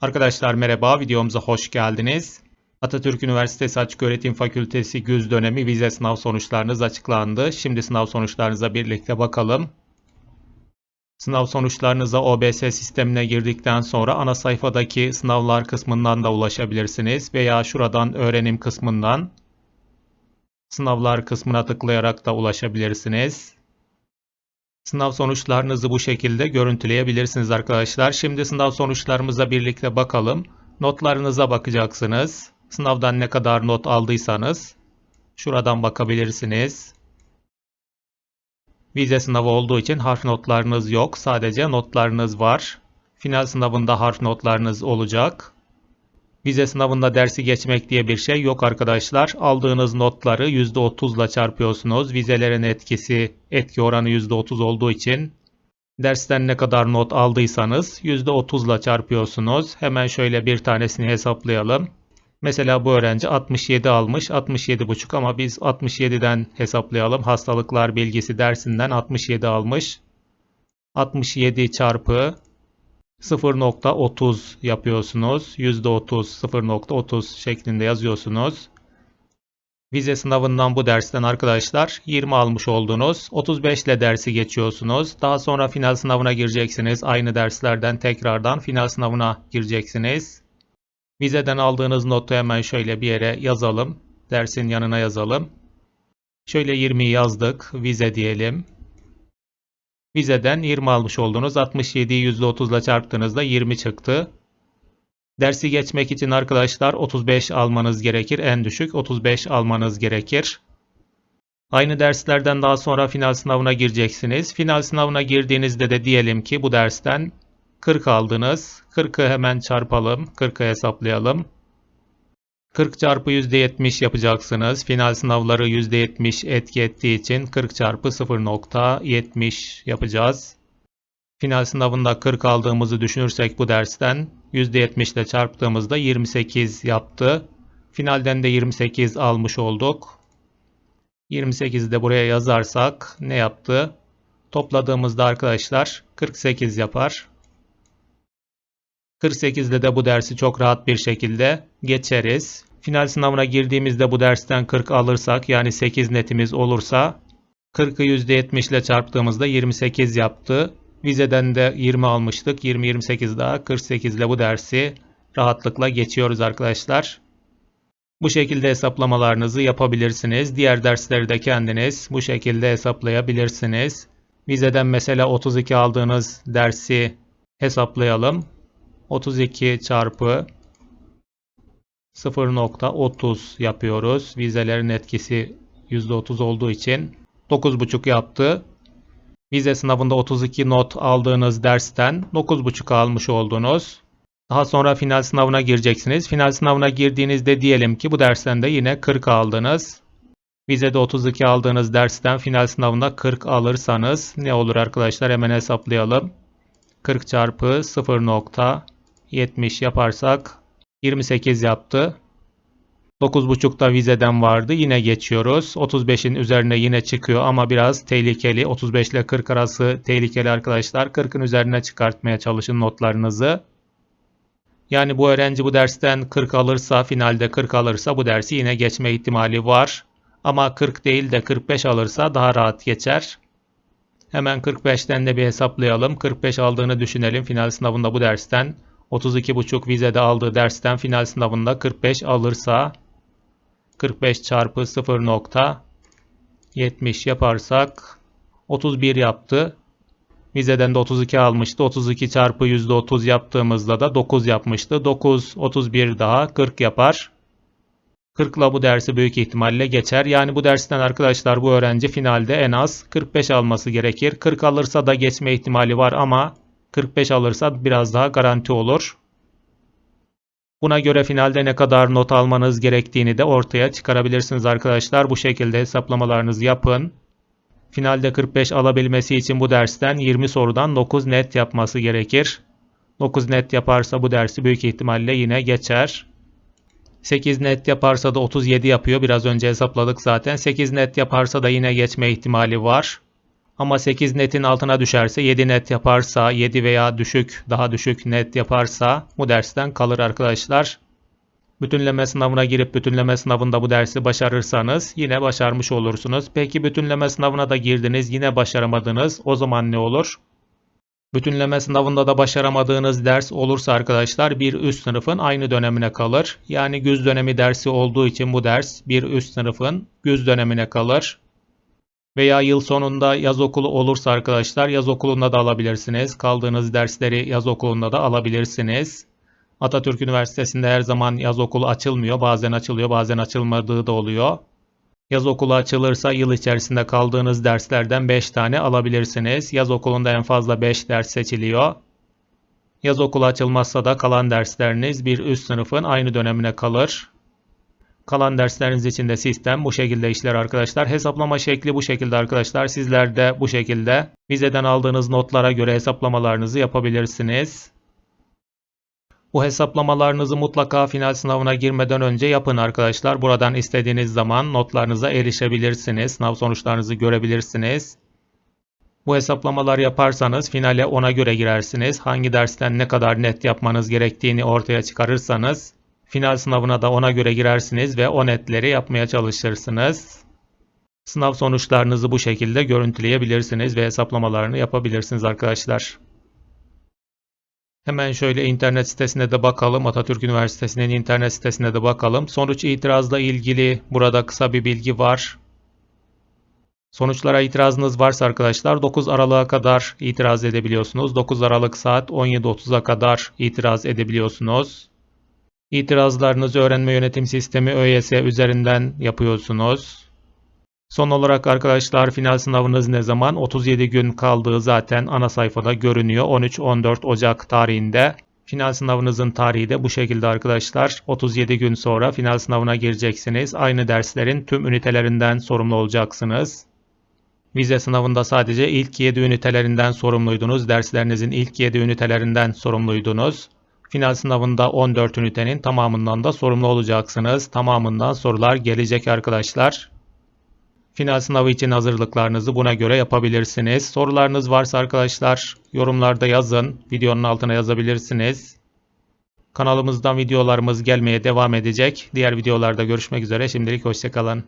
Arkadaşlar merhaba, videomuza hoş geldiniz. Atatürk Üniversitesi Açıköğretim Fakültesi güz dönemi vize sınav sonuçlarınız açıklandı. Şimdi sınav sonuçlarınıza birlikte bakalım. Sınav sonuçlarınıza OBS sistemine girdikten sonra ana sayfadaki sınavlar kısmından da ulaşabilirsiniz veya şuradan öğrenim kısmından sınavlar kısmına tıklayarak da ulaşabilirsiniz. Sınav sonuçlarınızı bu şekilde görüntüleyebilirsiniz arkadaşlar. Şimdi sınav sonuçlarımıza birlikte bakalım. Notlarınıza bakacaksınız. Sınavdan ne kadar not aldıysanız şuradan bakabilirsiniz. Vize sınavı olduğu için harf notlarınız yok. Sadece notlarınız var. Final sınavında harf notlarınız olacak. Vize sınavında dersi geçmek diye bir şey yok arkadaşlar. Aldığınız notları %30 ile çarpıyorsunuz. Vizelerin etkisi, etki oranı %30 olduğu için dersten ne kadar not aldıysanız %30 ile çarpıyorsunuz. Hemen şöyle bir tanesini hesaplayalım. Mesela bu öğrenci 67 almış, 67,5 ama biz 67'den hesaplayalım. Hastalıklar bilgisi dersinden 67 almış. 67 çarpı 0.30 yapıyorsunuz. %30 0.30 şeklinde yazıyorsunuz. Vize sınavından bu dersten arkadaşlar 20 almış oldunuz. 35 ile dersi geçiyorsunuz. Daha sonra final sınavına gireceksiniz. Aynı derslerden tekrardan final sınavına gireceksiniz. Vizeden aldığınız notu hemen şöyle bir yere yazalım. Dersin yanına yazalım. Şöyle 20'yi yazdık. Vize diyelim. Vizeden 20 almış oldunuz. 67'yi %30 ile çarptığınızda 20 çıktı. Dersi geçmek için arkadaşlar 35 almanız gerekir. En düşük 35 almanız gerekir. Aynı derslerden daha sonra final sınavına gireceksiniz. Final sınavına girdiğinizde de diyelim ki bu dersten 40 aldınız. 40'ı hemen çarpalım. 40'ı hesaplayalım. 40 çarpı %70 yapacaksınız. Final sınavları %70 etki ettiği için 40 çarpı 0.70 yapacağız. Final sınavında 40 aldığımızı düşünürsek bu dersten %70 ile çarptığımızda 28 yaptı. Finalden de 28 almış olduk. 28'i de buraya yazarsak ne yaptı? Topladığımızda arkadaşlar 48 yapar. 48'de de bu dersi çok rahat bir şekilde geçeriz. Final sınavına girdiğimizde bu dersten 40 alırsak yani 8 netimiz olursa 40'ı %70 ile çarptığımızda 28 yaptı. Vizeden de 20 almıştık. 20-28 daha 48 ile bu dersi rahatlıkla geçiyoruz arkadaşlar. Bu şekilde hesaplamalarınızı yapabilirsiniz. Diğer dersleri de kendiniz bu şekilde hesaplayabilirsiniz. Vizeden mesela 32 aldığınız dersi hesaplayalım. 32 çarpı 0.30 yapıyoruz. Vizelerin etkisi %30 olduğu için 9.5 yaptı. Vize sınavında 32 not aldığınız dersten 9.5 almış oldunuz. Daha sonra final sınavına gireceksiniz. Final sınavına girdiğinizde diyelim ki bu dersten de yine 40 aldınız. Vizede 32 aldığınız dersten final sınavında 40 alırsanız ne olur arkadaşlar hemen hesaplayalım. 40 çarpı 0.70 yaparsak 28 yaptı. 9.5'da vizeden vardı. Yine geçiyoruz. 35'in üzerine yine çıkıyor ama biraz tehlikeli. 35 ile 40 arası tehlikeli arkadaşlar. 40'ın üzerine çıkartmaya çalışın notlarınızı. Yani bu öğrenci bu dersten 40 alırsa, finalde 40 alırsa bu dersi yine geçme ihtimali var. Ama 40 değil de 45 alırsa daha rahat geçer. Hemen 45'ten de bir hesaplayalım. 45 aldığını düşünelim final sınavında bu dersten. 32,5 vizede aldığı dersten final sınavında 45 alırsa 45 çarpı 0.70 yaparsak 31 yaptı. Vizeden de 32 almıştı. 32 çarpı %30 yaptığımızda da 9 yapmıştı. 9, 31 daha 40 yapar. 40 ile bu dersi büyük ihtimalle geçer. Yani bu dersten arkadaşlar bu öğrenci finalde en az 45 alması gerekir. 40 alırsa da geçme ihtimali var ama 45 alırsa biraz daha garanti olur. Buna göre finalde ne kadar not almanız gerektiğini de ortaya çıkarabilirsiniz arkadaşlar. Bu şekilde hesaplamalarınızı yapın. Finalde 45 alabilmesi için bu dersten 20 sorudan 9 net yapması gerekir. 9 net yaparsa bu dersi büyük ihtimalle yine geçer. 8 net yaparsa da 37 yapıyor. Biraz önce hesapladık zaten. 8 net yaparsa da yine geçme ihtimali var. Ama 8 netin altına düşerse 7 net yaparsa 7 veya düşük daha düşük net yaparsa bu dersten kalır arkadaşlar. Bütünleme sınavına girip bütünleme sınavında bu dersi başarırsanız yine başarmış olursunuz. Peki bütünleme sınavına da girdiniz yine başaramadınız. O zaman ne olur? Bütünleme sınavında da başaramadığınız ders olursa arkadaşlar bir üst sınıfın aynı dönemine kalır. Yani güz dönemi dersi olduğu için bu ders bir üst sınıfın güz dönemine kalır. Veya yıl sonunda yaz okulu olursa arkadaşlar yaz okulunda da alabilirsiniz. Kaldığınız dersleri yaz okulunda da alabilirsiniz. Atatürk Üniversitesi'nde her zaman yaz okulu açılmıyor. Bazen açılıyor, bazen açılmadığı da oluyor. Yaz okulu açılırsa yıl içerisinde kaldığınız derslerden 5 tane alabilirsiniz. Yaz okulunda en fazla 5 ders seçiliyor. Yaz okulu açılmazsa da kalan dersleriniz bir üst sınıfın aynı dönemine kalır. Kalan dersleriniz için de sistem bu şekilde işler arkadaşlar. Hesaplama şekli bu şekilde arkadaşlar. Sizler de bu şekilde vizeden aldığınız notlara göre hesaplamalarınızı yapabilirsiniz. Bu hesaplamalarınızı mutlaka final sınavına girmeden önce yapın arkadaşlar. Buradan istediğiniz zaman notlarınıza erişebilirsiniz. Sınav sonuçlarınızı görebilirsiniz. Bu hesaplamalar yaparsanız finale ona göre girersiniz. Hangi dersten ne kadar net yapmanız gerektiğini ortaya çıkarırsanız final sınavına da ona göre girersiniz ve o netleri yapmaya çalışırsınız. Sınav sonuçlarınızı bu şekilde görüntüleyebilirsiniz ve hesaplamalarını yapabilirsiniz arkadaşlar. Hemen şöyle internet sitesine de bakalım. Atatürk Üniversitesi'nin internet sitesine de bakalım. Sonuç itirazla ilgili burada kısa bir bilgi var. Sonuçlara itirazınız varsa arkadaşlar 9 Aralık'a kadar itiraz edebiliyorsunuz. 9 Aralık saat 17.30'a kadar itiraz edebiliyorsunuz. İtirazlarınızı öğrenme yönetim sistemi ÖYS üzerinden yapıyorsunuz. Son olarak arkadaşlar final sınavınız ne zaman? 37 gün kaldığı zaten ana sayfada görünüyor. 13-14 Ocak tarihinde. Final sınavınızın tarihi de bu şekilde arkadaşlar. 37 gün sonra final sınavına gireceksiniz. Aynı derslerin tüm ünitelerinden sorumlu olacaksınız. Vize sınavında sadece ilk 7 ünitelerinden sorumluydunuz. Derslerinizin ilk 7 ünitelerinden sorumluydunuz. Final sınavında 14 ünitenin tamamından da sorumlu olacaksınız. Tamamından sorular gelecek arkadaşlar. Final sınavı için hazırlıklarınızı buna göre yapabilirsiniz. Sorularınız varsa arkadaşlar yorumlarda yazın. Videonun altına yazabilirsiniz. Kanalımızdan videolarımız gelmeye devam edecek. Diğer videolarda görüşmek üzere. Şimdilik hoşçakalın.